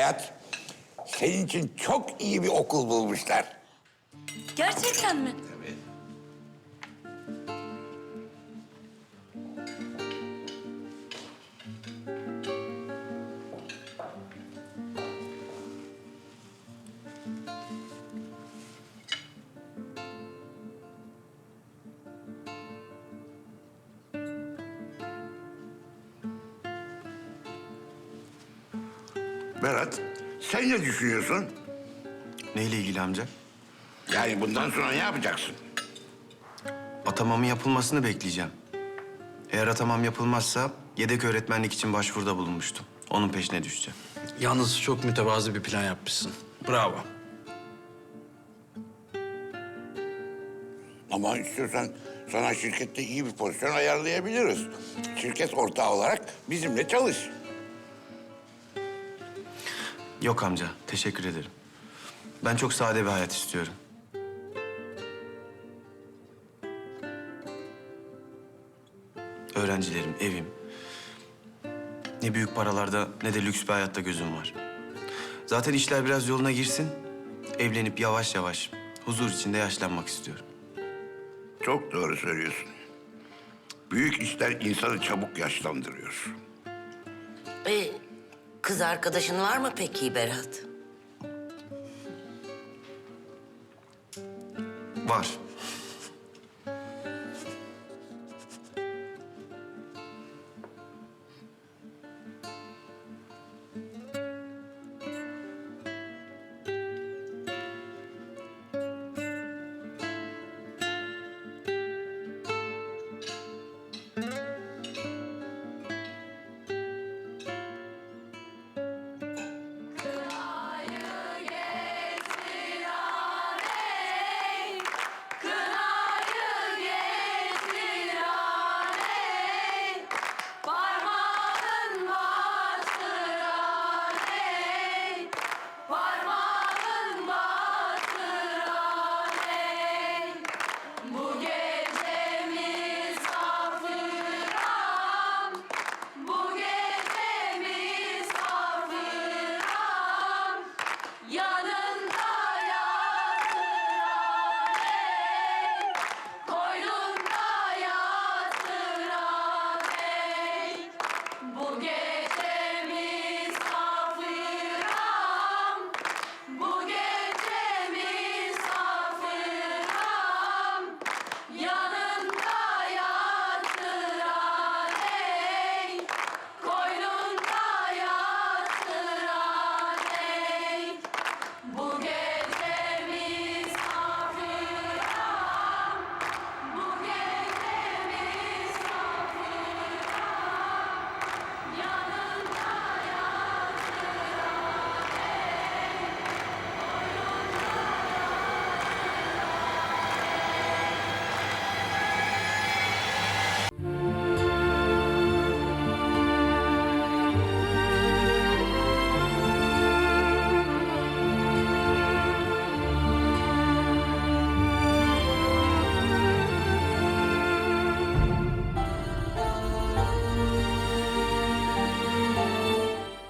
Hayat, senin için çok iyi bir okul bulmuşlar. Gerçekten mi? Berat, sen ne düşünüyorsun? Neyle ilgili amca? Yani bundan sonra ne yapacaksın? Atamamın yapılmasını bekleyeceğim. Eğer atamam yapılmazsa yedek öğretmenlik için başvuruda bulunmuştum. Onun peşine düşeceğim. Yalnız çok mütevazı bir plan yapmışsın. Bravo. Ama istiyorsan sana şirkette iyi bir pozisyon ayarlayabiliriz. Şirket ortağı olarak bizimle çalış. Yok amca, teşekkür ederim. Ben çok sade bir hayat istiyorum. Öğrencilerim, evim. Ne büyük paralarda ne de lüks bir hayatta gözüm var. Zaten işler biraz yoluna girsin. Evlenip yavaş yavaş huzur içinde yaşlanmak istiyorum. Çok doğru söylüyorsun. Büyük işler insanı çabuk yaşlandırıyor. Ee, kız arkadaşın var mı peki Berat? Var.